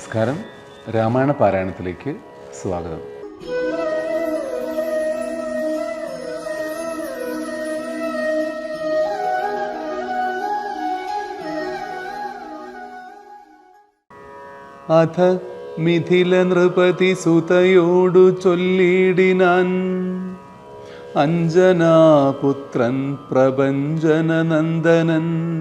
നമസ്കാരം. രാമായണ പാരായണത്തിലേക്ക് സ്വാഗതം. അഥ മിഥില നൃപതി സുതയോടു ചൊല്ലിടിനാൻ അഞ്ജനാപുത്രൻ പ്രപഞ്ചനനന്ദനൻ.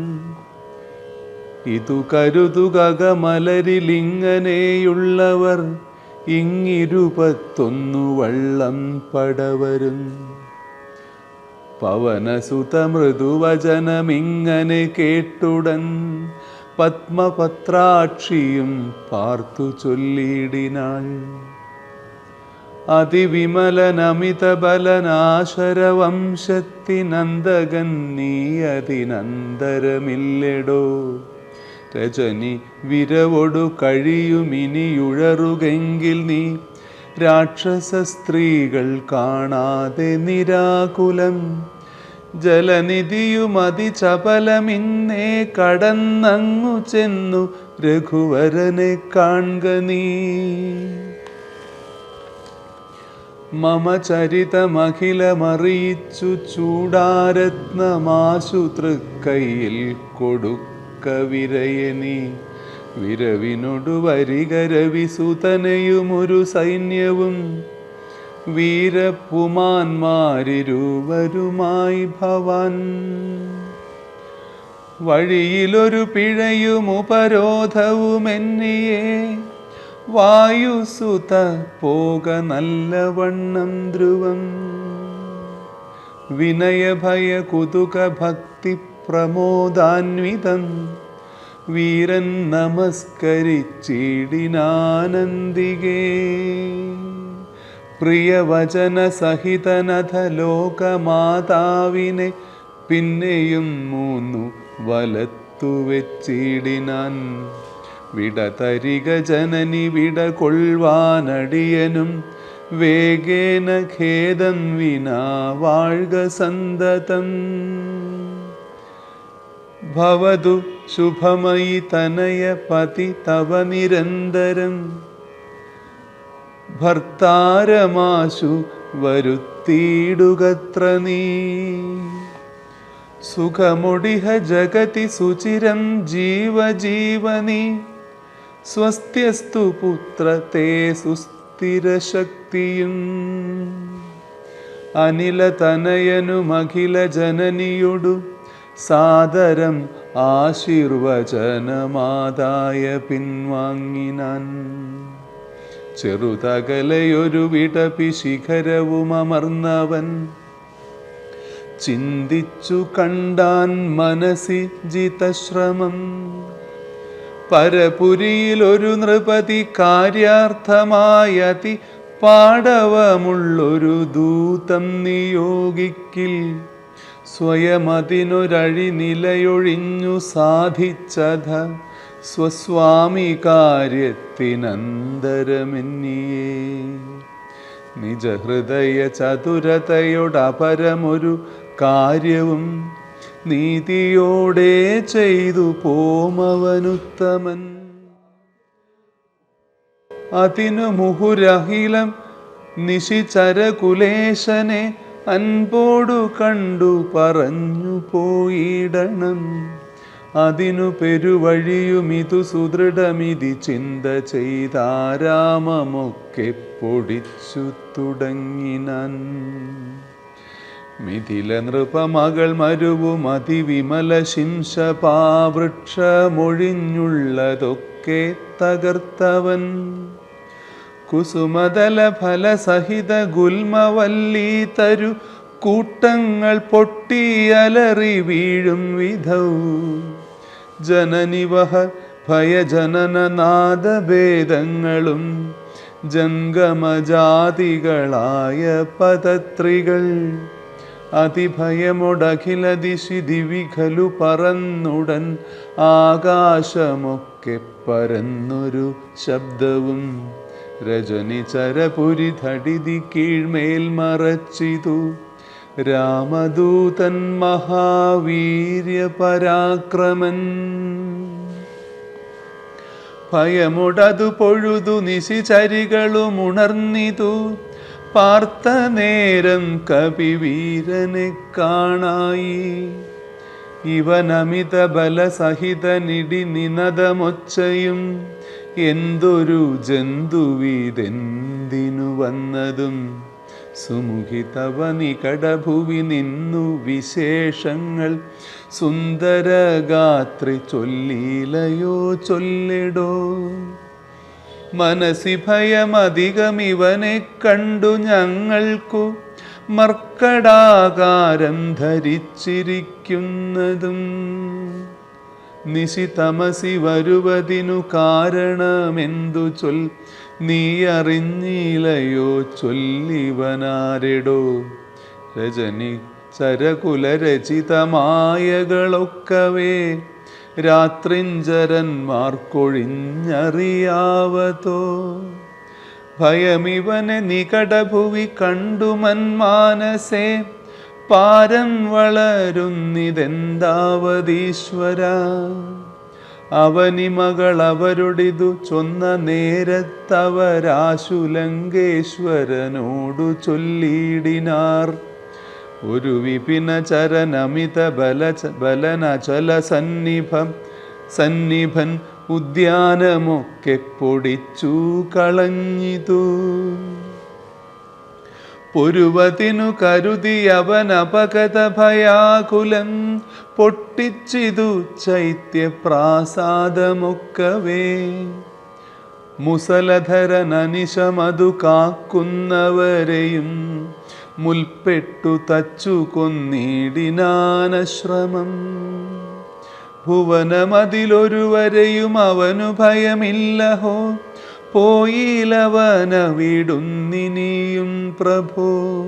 ഇതു കരുതുക മലരിലിങ്ങനെയുള്ളവർ ഇങ്ങിരുപത്തൊന്നു വള്ളം പടവരും. പവനസുത മൃദുവചനമിങ്ങനെ കേട്ടുടൻ പത്മപത്രാക്ഷിയും പാർത്തു ചൊല്ലിടിനാൾ. അതിവിമലനമിത ബലനാശരവംശത്തിനന്ദകൻ നീ അതിനന്തരമില്ലെടോ രജനി വിരവൊടു കഴിയുമിനിയുഴറുകെങ്കിൽ നീ. രാക്ഷസ സ്ത്രീകൾ കാണാതെ നിരാകുലം. ജലനിധിയുമതി ചപലമിന്നേ കടന്നങ്ങു ചെന്നു രഘുവരനെ കാൺക മമ ചരിതമഖിലമറിയിച്ചു ചൂടാരത്നമാശു തൃക്കൈയിൽ കൊടുക്ക വിരയനി വിരവിനൊടു വരികരവിസുതനയുമൊരു സൈന്യവും വീരപ്പുമാന്മാരിരുവരുമായി ഭവാൻ. വഴിയിലൊരു പിഴയും ഉപരോധവുമെന്നിയെ വായുസുത പോക നല്ലവണ്ണം ധ്രുവം. വിനയഭയ കുതുക ഭക്തി പ്രമോദാന്വിതം. വീരൻ നമസ്കരിച്ചിടിനാനന്ദികേ. പ്രിയവചന സഹിതനഥ ലോകമാതാവിനെ പിന്നെയും മൂന്നു വലത്തു വെച്ചിടിനാൻ വിട തരിക ജനനി വിട കൊള്ളുവാനടിയനും വേഗേന ഖേദം വിനാ വാഴ്ക സന്തതം. ഭവതു ശുഭമയി തനയ പതി തവ നിരന്തരം ഭർത്താരമാശു വരുത്തിയിടുകത്ര നീ സുഖമൊടിഹ ജഗതി സുചിരം ജീവജീവനി സ്വസ്ത്യസ്തു പുത്ര തേ സുസ്ഥിരശക്തിയും അനിലതനയനുമഖില ജനനിയൊടു സാദരം ആശീർവചനമാതായ പിൻവാങ്ങിനാൻ. ചെറുതകലയൊരു വിടപി ശിഖരവും അമർന്നവൻ. ചിന്തിച്ചു കണ്ടാൻ മനസ്സി ജിതശ്രമം. പരപുരിയിലൊരു നൃപതി കാര്യാർത്ഥമായതി പാടവമുള്ളൊരു ദൂതം നിയോഗിക്കിൽ. സ്വയമതിനൊരഴി നിലയൊഴിഞ്ഞു സാധിച്ചത സ്വസ്വാമി കാര്യത്തിനന്തരമെന്നിയേ. നിജഹൃദയ ചതുരതയോടപരമൊരു കാര്യവും നീതിയോടെ ചെയ്തു പോമവനുത്തമൻ. അതിനു മുഹുരഹിലം നിശിചരകുലേശനെ അൻപോടു കണ്ടു പറഞ്ഞു പോയിടണം. അതിനു പെരുവഴിയുമിതു സുദൃഢമിതി ചിന്ത ചെയ്താരാമമൊക്കെ പൊടിച്ചു തുടങ്ങിനാൻ. മിഥില നൃപമകൾ മരുവും അതിവിമല ശിംശപാവൃക്ഷമൊഴിഞ്ഞുള്ളതൊക്കെ തകർത്തവൻ. കുസുമതല ഫലസഹിത ഗുൽമവല്ലി തരു കൂട്ടങ്ങൾ പൊട്ടിയലറി വീഴും വിധൗ. ജനനിവഹ ഭയജനനനാദഭേദങ്ങളും ജംഗമജാതികളായ പദത്രികൾ. അതിഭയമൊടഖില ദിശി ദിവിഖലു പറന്നുടൻ ആകാശമൊക്കെ പരന്നൊരു ശബ്ദവും രജനി ചരപുരി ധടിതി കീഴ്മേൽ മറച്ചിതു രാമദൂതൻ മഹാവീര്യ പരാക്രമൻ ഭയമുടതു പൊഴുതു നിശിചരികളും ഉണർന്നിതു പാർത്ത നേരം കപിവീരനെ കാണായി. ഇവനമിത ബലസഹിത ബലസഹിതനിടി നിനദമൊച്ചയും എന്തൊരു ജന്തുവിതെന്തിനു വന്നതും? സുമുഖിതവനി കടഭുവി നിന്നു വിശേഷങ്ങൾ. സുന്ദരഗാത്രി ചൊല്ലിലയോ ചൊല്ലിടോ? മനസ്സി ഭയമധികമിവനെ കണ്ടു ഞങ്ങൾക്കു മർക്കടാകാരം ധരിച്ചിരിക്കുന്നതും. നിശിതമസി വരുവതിനു കാരണമെന്തു ചൊൽ? നീ അറിഞ്ഞിലയോ ചൊല്ലിവനാരെടോ? രജനി ചരകുലരചിതമായകളൊക്കവേ രാത്രിഞ്ചരന്മാർക്കൊഴിഞ്ഞറിയാവതോ? ഭയമിവനെ നികടഭുവി കണ്ടു മന്മാനസേ പാരം വളരുന്നിതെന്താവതീശ്വര? അവനി മകൾ അവരുടിതു ചൊന്ന നേരത്തവരാശുലങ്കേശ്വരനോടു ചൊല്ലിയിടിനാർ. ഒരു വിപിന ചരനമിത ബല ബലനചല സന്നിഭം സന്നിഭൻ ഉദ്യാനമൊക്കെ പൊടിച്ചു കളഞ്ഞിതു. പൊരുവതിനു കരുതി അവൻ അപകത ഭയാകുലം പൊട്ടിച്ചിതു ചൈത്യപ്രാസാദമൊക്കവേ. മുസലധരനനിശമതു കാക്കുന്നവരെയും മുൽപ്പെട്ടു തച്ചു കൊന്നിടിനാനശ്രമം. ഭുവനമതിലൊരുവരെയും അവനു ഭയമില്ലഹോ. പോയിലവന വിടുന്നിനിയും പ്രഭോ.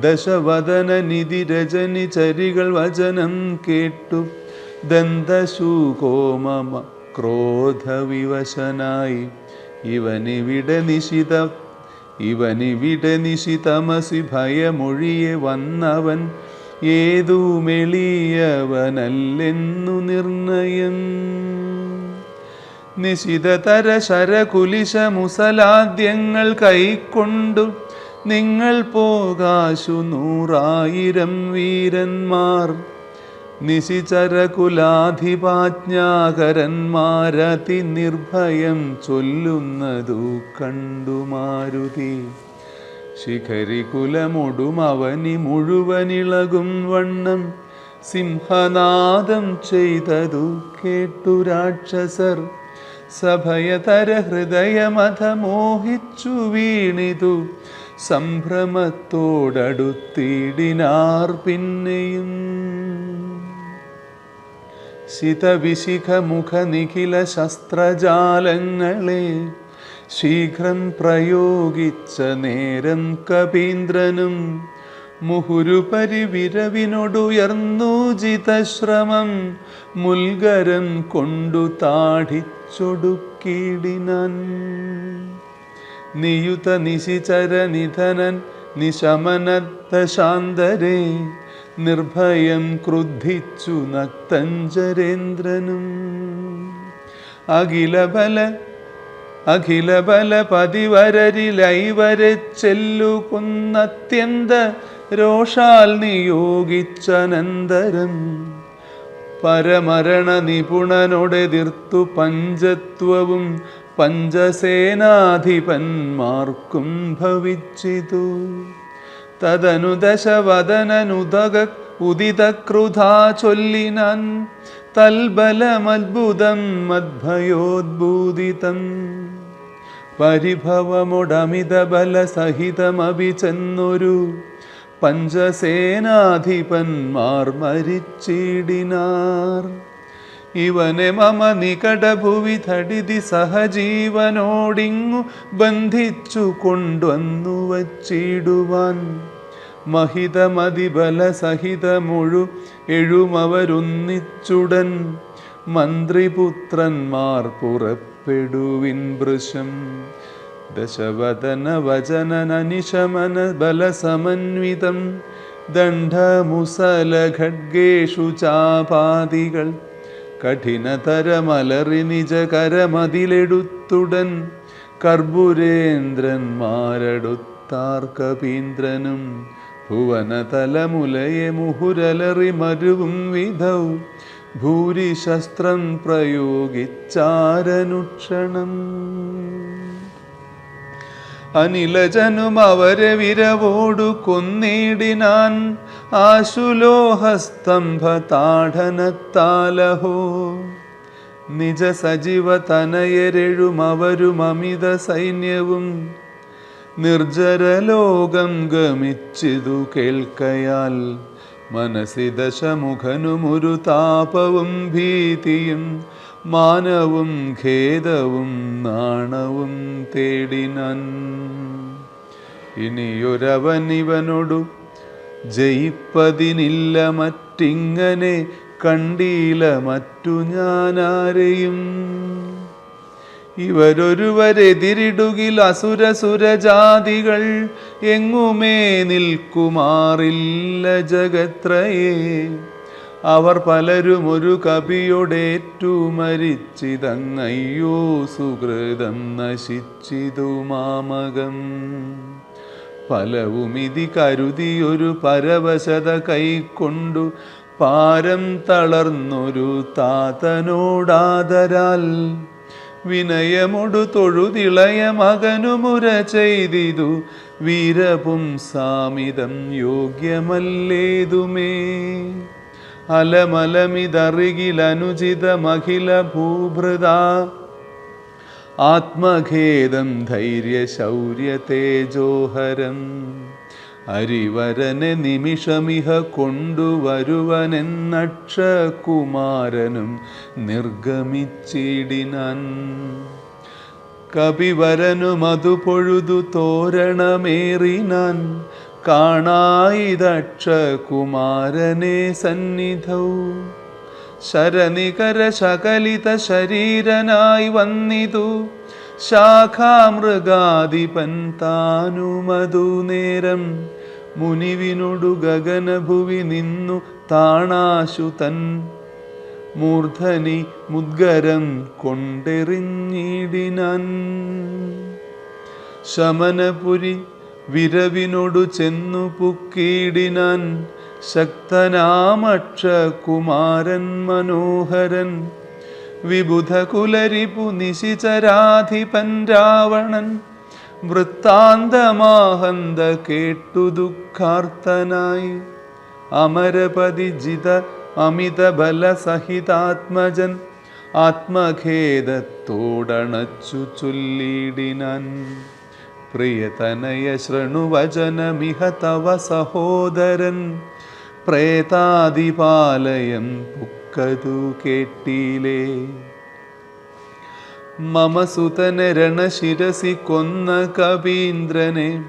ദശവദന നിധി രജനി ചരികൾ വചനം കേട്ടു. ദന്തശൂകോമ ക്രോധവിവശനായി. ഇവനിവിടെ നിശിത ഇവനിവിടെ നിശിതമസി ഭയമൊഴിയെ വന്നവൻ. ഏതു മെളിയവനല്ലെന്നു നിർണയം നിശിതതര ശരകുലിശ മുസലാദ്യങ്ങൾ കൈക്കൊണ്ടു നിങ്ങൾ പോകാശു നൂറായിരം വീരന്മാർ. നിശിചരകുലാധിപാജ്ഞാകരന്മാരതി നിർഭയം ചൊല്ലുന്നതു കണ്ടു മാരുതി ശിഖരി കുലമൊടും അവനി മുഴുവനിളകും വണ്ണം സിംഹനാദം ചെയ്തതു കേട്ടു രാക്ഷസർ. സഭയതര ഹൃദയമഥ മോഹിച്ചു വീണിതു. സംഭ്രമത്തോടടുത്തിടിനാർ പിന്നെയും. ശിതവിശിഖമുഖനിഖില ശസ്ത്രജാലങ്ങളെ ശീഘ്രം പ്രയോഗിച്ച നേരം കപീന്ദ്രനും മുഹുരുപരിവിരവിനൊടുയർന്നു ജിതശ്രമം മുൽഗരം കൊണ്ടു താഠിച്ചൊടുക്കിടിനാൻ നിയുത നിശിചര നിധനൻ നിശമനത്ത ശാന്തരെ നിർഭയം ക്രുദ്ധിച്ചു നക്തഞ്ചരേന്ദ്രനും. അഖിലബല അഖിലബല പതിവരരിലൈവരെ ചെല്ലുകുന്നത്യന്ത രോഷാൽ നിയോഗിച്ചനന്തരം. പരമരണ നിപുണനോടെതിർത്തു പഞ്ചത്വവും പഞ്ചസേനാധിപന്മാർക്കും ഭവിച്ചിതു. തദനു ദശവദനനുദക ഉദിതക്രുധാ ചൊല്ലിനാൻ തൽബലമത്ഭുതം മദ്ഭയോദ്ഭൂതിതം പരിഭവമുടമിത ബലസഹിതമഭി ചെന്നൊരു പഞ്ചസേനാധിപന്മാർ മരിച്ചിടിനാർ. ഇവനെ മമ നികടഭുവി തടിതി സഹജീവനോടിങ്ങു ബന്ധിച്ചു കൊണ്ടുവന്നു വച്ചിടുവാൻ. മഹിതമതിബല സഹിതമൊഴു എഴുമവരൊന്നിച്ചുടൻ. മന്ത്രിപുത്രന്മാർ പുറപ്പെടുവിൻ വൃശം ദശവദന വചനനനിശമന ബലസമന്വിതം ദണ്ഡമുസല ഖഡ്ഗേഷു ചാപാദികൾ കഠിനതരമലറി നിജകരമതിലെടുത്തുടൻ കർബുരേന്ദ്രന്മാരടുത്താർക്കപീന്ദ്രനും ഭുവനതലമുലയെ മുഹുരലറി മരുവും വിധൗ ഭൂരിശസ്ത്രം പ്രയോഗിച്ചാരനുക്ഷണം. അനിലജനും അവരെ വിരവോടു കൊന്നിടിനാൻ. ആശുലോഹസ്തംഭ താഠനത്താലഹോ നിജ സജീവ തനയരെഴും അവരും അമിത സൈന്യവും. നിർജരലോകം ഗമിച്ചിതു കേൾക്കയാൽ. മനസ്സി ദശമുഖനുമൊരു താപവും ഭീതിയും. മാനവും ഖേദവും നാണവും തേടിനൻ. ഇനിയൊരവൻ ഇവനോടു ജയിപ്പതിനില്ല മറ്റിങ്ങനെ കണ്ടീല മറ്റു ഞാനാരെയും. ഇവരൊരുവരെതിരിടുകിൽ അസുരസുരജാതികൾ എങ്ങുമേ നിൽക്കുമാറില്ല ജഗത്രയേ. അവർ പലരും ഒരു കവിയോടേറ്റു മരിച്ചിതങ്ങയ്യോ സുഹൃതം നശിച്ചിതു മാമകം. ഫലവുമിതി കരുതിയൊരു പരവശത കൈക്കൊണ്ടു പാരം തളർന്നൊരു താതനോടാദരാൽ. വിനയമൊടു തൊഴുതിളയ മകനുമുര ചെയ്തിതു വീരപും സാമിതം യോഗ്യമല്ലേതുമേ. അലമലമിതറികിലനുചിതമഖില ഭൂഭൃത ആത്മഖേദം തേജോഹരം അരിവരനെ നിമിഷമിഹ കൊണ്ടുവരുവനെന്നക്ഷകുമാരനും നിർഗമിച്ചിടിനാൻ. കപിവരനും അതു പൊഴുതു തോരണമേറിനാൻ. കാണായിതക്ഷകുമാരനെ സന്നിധൗ. ശരനികര ശകലിത ശരീരനായി വന്നിതു. ശാഖാമൃഗാധിപൻ താനുമതു നേരം. മുനിവിനൊടു ഗഗനഭുവി നിന്നു താണാശു തൻ. മൂർധനി മുദ്ഗരം കൊണ്ടെറിഞ്ഞിടിനാൻ. ശമനപുരി വിരവിനോടു ചെന്നു പുക്കീടിനാൻ ശക്തനാമക്ഷ കുമാരൻ മനോഹരൻ. വിബുധകുലരിപു നിശിചരാധിപൻ രാവണൻ. വൃത്താന്തമാഹന്ത കേട്ടു ദുഃഖാർത്തനായി അമരപതി ജിത അമിത ബലസഹിതാത്മജൻ ആത്മഖേദത്തോടണച്ചു ചൊല്ലിടിനാൻ. പ്രിയതനയ ശൃണുവചനമിഹ തവ സഹോദരൻ. പ്രേതാദിപാലയം പുക്കതു കേട്ടിലേ. മമ സുതന കൊന്ന കവീന്ദ്രനെ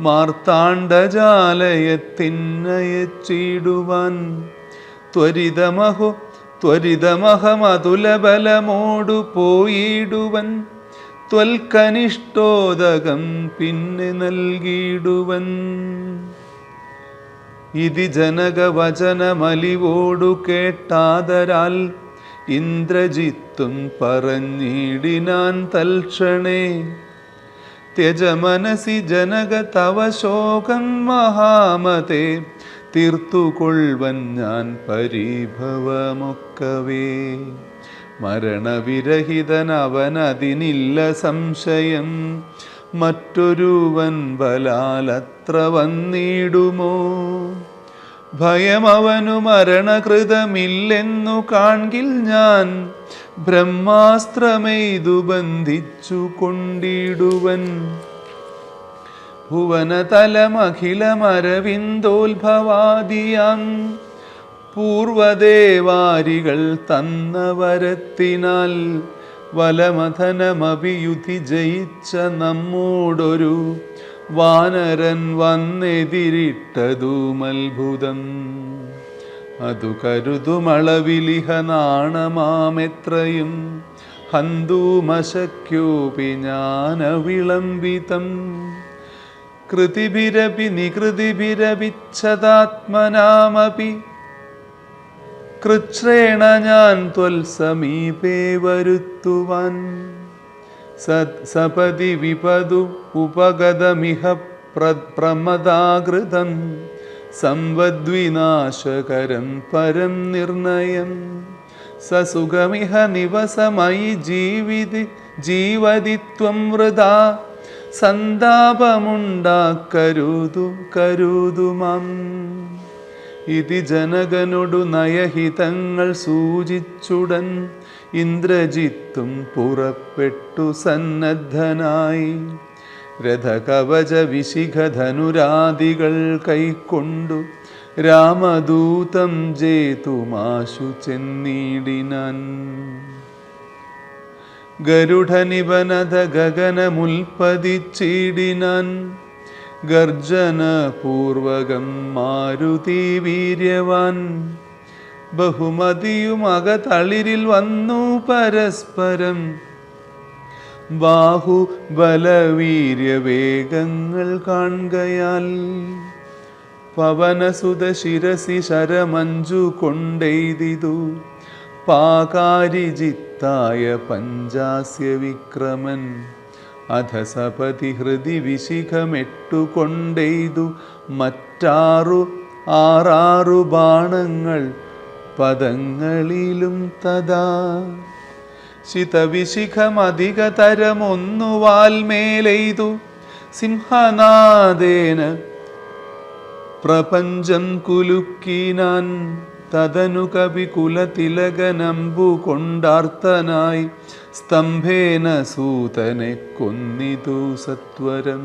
മാർത്താണ്ഡജാലയത്തിന്നയച്ചിടുവാൻ. ത്വരിതമഹോ ത്വരിതമഹമതുലബലമോടു പോയിടുവൻ ത്വൽക്കനിഷ്ടോദകം പിന്നെ നൽകിയിടുവൻ. ഇതി ജനകവചനമലിവോടു കേട്ടാതരാൽ ഇന്ദ്രജിത്തും പറഞ്ഞിടിനാൻ തൽക്ഷണേ. ത്യജമനസി ജനക തവ ശോകം മഹാമതേ തീർത്തുകൊള്ളുവൻ ഞാൻ പരിഭവമൊക്കവേ. മരണവിരഹിതൻ അവനതിനില്ല സംശയം. മറ്റൊരുവൻ ബലാലത്ര വന്നിടുമോ? ഭയമവനു മരണകൃതമില്ലെന്നു കാൺകിൽ ഞാൻ ബ്രഹ്മാസ്ത്രമെയ്തു ബന്ധിച്ചു കൊണ്ടിടുവൻ. ഭുവനതലമഖിലമരവിന്ദോത്ഭവാദിയാം പൂർവദേവാരികൾ തന്നവരത്തിനാൽ വലമഥനമഭിയുധി ജയിച്ച നമ്മോടൊരു വാനരൻ വന്നെതിരിട്ടതുമത്ഭുതം അതു കരുതുമളവിലിഹ നാണമാമെത്രയും ഹന്തൂമശക്യോപി ജ്ഞാനവിളംബിതം. കൃതിഭിരപി നികൃതിഭിരപിച്ഛതാത്മനാമപി കൃച്ഛ്രേണ ഞാൻ ത്വൽസമീപേ വരുത്തുവാൻ. സത് സപതി വിപതു ഉപഗതമിഹ പ്ര പ്രമദാകൃതം. സംവദ്വിനാശകരം പരം നിർണയം. സസുഖമിഹ നിവസമയി ജീവിതി ജീവതിത്വം വൃതാ. സന്താപമുണ്ടാക്കരുതു കരുതുമാം. ഇതി ജനകനൊടു നയഹിതങ്ങൾ സൂചിച്ചുടൻ ഇന്ദ്രജിത്തും പുറപ്പെട്ടു സന്നദ്ധനായി. രഥകവച വിശിഖധനുരാദികൾ കൈക്കൊണ്ടു രാമദൂതം ജേതുമാശു ചെന്നീടിനാൻ. ഗരുഡനിവനത ഗഗനമുൽപ്പതിച്ചിടിനാൻ ഗർജനപൂർവകം മാരുതി വീര്യവാൻ. ബഹുമതിയും അകതളിരിൽ വന്നു പരസ്പരം. ബാഹുബലവീര്യവേഗങ്ങൾ കാണുകയാൽ. പവനസുത ശിരസി ശരമഞ്ചു കൊണ്ടെയ്തിതു. പാകാരിജിത്തായ പഞ്ചാസ്യ വിക്രമൻ അധസപതി ഹൃദി വിശിഖമെട്ടു കൊണ്ടെയ്തു മറ്റാറു ആറാറു ബാണങ്ങൾ പദങ്ങളിലും തഥാ. ശിതവിശിഖമധികതരമൊന്നു വാൽമേലെയ്തു സിംഹനാദേന പ്രപഞ്ചം കുലുക്കിനാൻ തതനു കവി കുലതിലകനമ്പു കൊണ്ടാർത്തനായി സ്തംഭേന സൂതനെ കൊന്നിതു സത്വരം.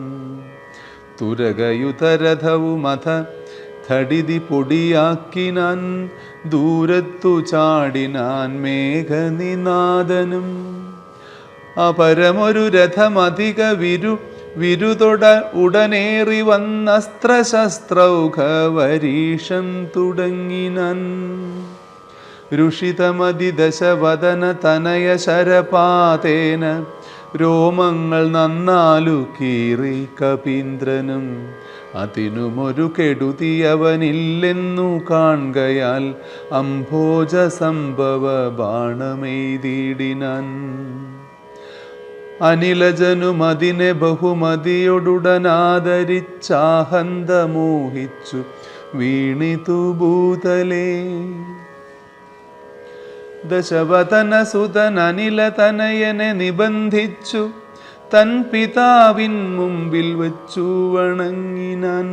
തുരകയുതരഥവുമഥ ധടിതി പൊടിയാക്കിനാൻ ദൂരത്തു ചാടിനാൻ മേഘനിനാദനും അപരമൊരു രഥമധിക വിരു വിരുതൊട ഉടനേറി വന്നസ്ത്രശസ്ത്രൗഘവരീഷം തുടങ്ങിനൻ. ഋഷിതമതി ദശവദന തനയ ശരപാതേന രോമങ്ങൾ നന്നാലു കീറി കപീന്ദ്രനും. അതിനുമൊരു കെടുതിയവനില്ലെന്നു കാണുകയാൽ അംഭോജ സംഭവ ബാണമെയ്തിടിനാൻ. അനിലജനുമതിനെ ബഹുമതിയോടുടനാദരിച്ചാഹന്തമോഹിച്ചു. വീണിതു ഭൂതലേ. ദശവതന സുതൻ അനിലതനയനെ നിബന്ധിച്ചു. തൻ പിതാവിൻ മുമ്പിൽ വച്ചു വണങ്ങിനാൻ.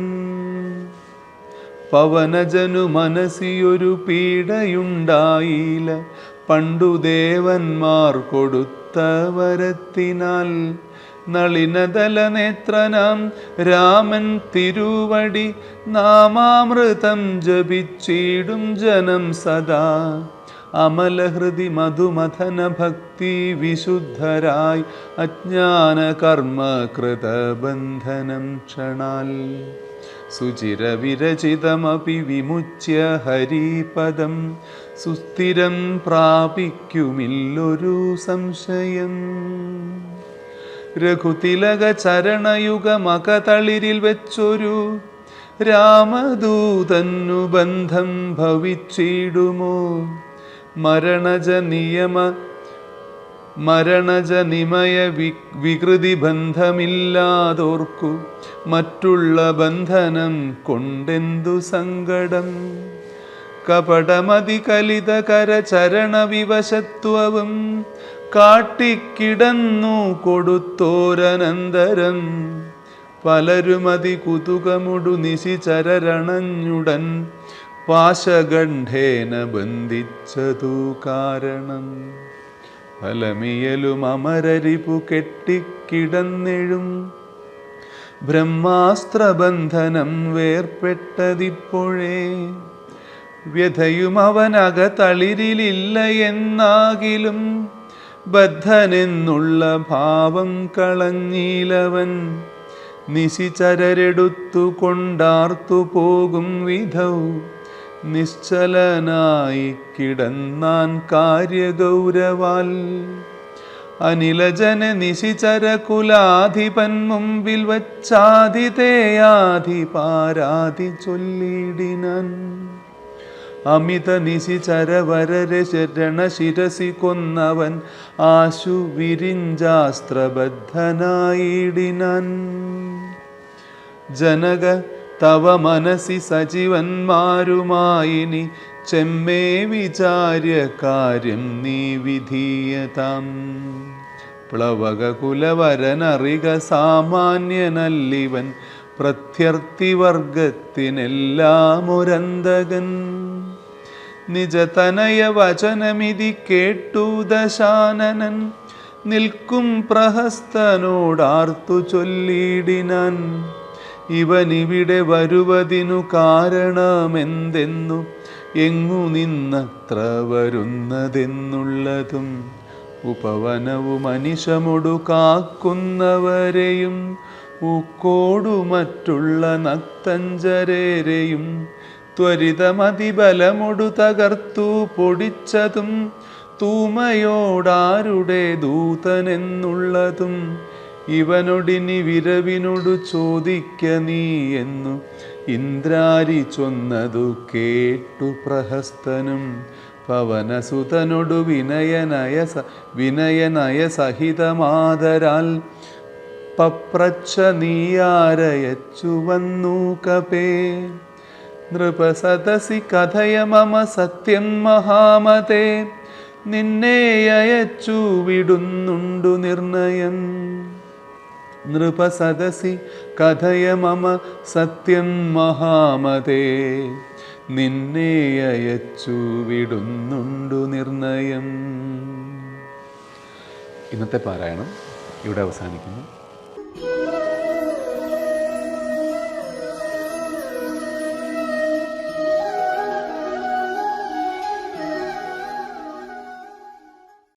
പവനജനു മനസ്സിയൊരു പീഡയുണ്ടായില്ല. പണ്ടു ദേവന്മാർ കൊടുത്ത വരത്തിനാൽ നളിനതല നേത്രനാം രാമൻ തിരുവടി നാമാമൃതം ജപിച്ചിടും ജനം സദാ. അമലഹൃതി മധുമഥന ഭക്തി വിശുദ്ധരായി അജ്ഞാന കർമ്മ കൃതബന്ധനം ക്ഷണാൽ. സുചിരവിരചിതമപി വിമുച്യ ഹരിപദം സുസ്ഥിരം പ്രാപിക്കുമില്ലൊരു സംശയം. രഘുതിലക ചരണയുഗമകതളിരിൽ വെച്ചൊരു രാമദൂതന്നു ബന്ധം ഭവിച്ചിടുമോ? മരണജ നിയമ മരണജ നിമയ വി വികൃതി ബന്ധമില്ലാതോർക്കു മറ്റുള്ള ബന്ധനം കൊണ്ടെന്തു സങ്കടം? കപടമതി കലിത കരചരണ വിവശത്വവും കാട്ടിക്കിടന്നു കൊടുത്തോരനന്തരം. പലരുമതി കുതുകമുടു നിശിചരണഞ്ഞുടൻ പാശഗണ്ഠേന ബന്ധിച്ചതു കാരണം. ഫലമിയലും അമരരിപു കെട്ടിക്കിടന്നെഴും. ബ്രഹ്മാസ്ത്രബന്ധനം വേർപ്പെട്ടതിപ്പോഴേ വ്യഥയും അവനകതളിരിലില്ല എന്നാകിലും ബദ്ധനെന്നുള്ള ഭാവം കളഞ്ഞീലവൻ നിശിചരരെടുത്തു കൊണ്ടാർത്തു പോകും വിധൗ. നിശ്ചലനായി കിടന്നാൻ കാര്യഗൗരവാൽ അനിലജന നിശിചര കുലാധിപൻ മുമ്പിൽ വച്ചാതിതേയാധി പാരാതി ചൊല്ലിടിനാൻ. അമിത നിശി ചരവരരെ ശരണ ശിരസി കൊന്നവൻ ആശു വിരിഞ്ചാസ്ത്രബദ്ധനായിടിനാൻ. ജനക തവ മനസി സജീവന്മാരുമായിനി ചെമ്മേ വിചാര്യ കാര്യം നീ വിധീയതാം. പ്ലവക കുലവരനറിക സാമാന്യനല്ലിവൻ പ്രത്യർത്ഥിവർഗത്തിനെല്ലാം ഒരന്തകൻ നിജതനയ വചനമിതി കേട്ടു ദശാനനൻ. നിൽക്കും പ്രഹസ്തനോടാർത്തു ചൊല്ലിയിടിനാൻ ഇവനിവിടെ വരുവതിനു കാരണമെന്തെന്നു എങ്ങു നിന്നത്ര വരുന്നതെന്നുള്ളതും ഉപവനവും അനിശമൊടു കാക്കുന്നവരെയും ഉക്കോടു മറ്റുള്ള നക്തഞ്ചരേരെയും ത്വരിതമതിബലമൊടു തകർത്തു പൊടിച്ചതും തൂമയോടാരുടെ ദൂതനെന്നുള്ളതും ഇവനൊടിനി വിരവിനോടു ചോദിക്ക നീ എന്നു ഇന്ദ്രാരി ചൊന്നതു കേട്ടു പ്രഹസ്തനും പവനസുതനൊടു വിനയനയ വിനയനയ സഹിതമാതരാൽ പപ്രച്ഛ നീയാരയച്ചു വന്നു കപേ. നൃപസദസി കഥയ മമ സത്യം മഹാമതേ. നിന്നെ അയച്ചു വിടുന്നുണ്ടു നിർണയം. നൃപസദസി കഥയ മമ സത്യം മഹാമതേ. നിന്നെ അയച്ചു വിടുന്നുണ്ടു നിർണയം. ഇന്നത്തെ പാരായണം ഇവിടെ അവസാനിക്കുന്നു.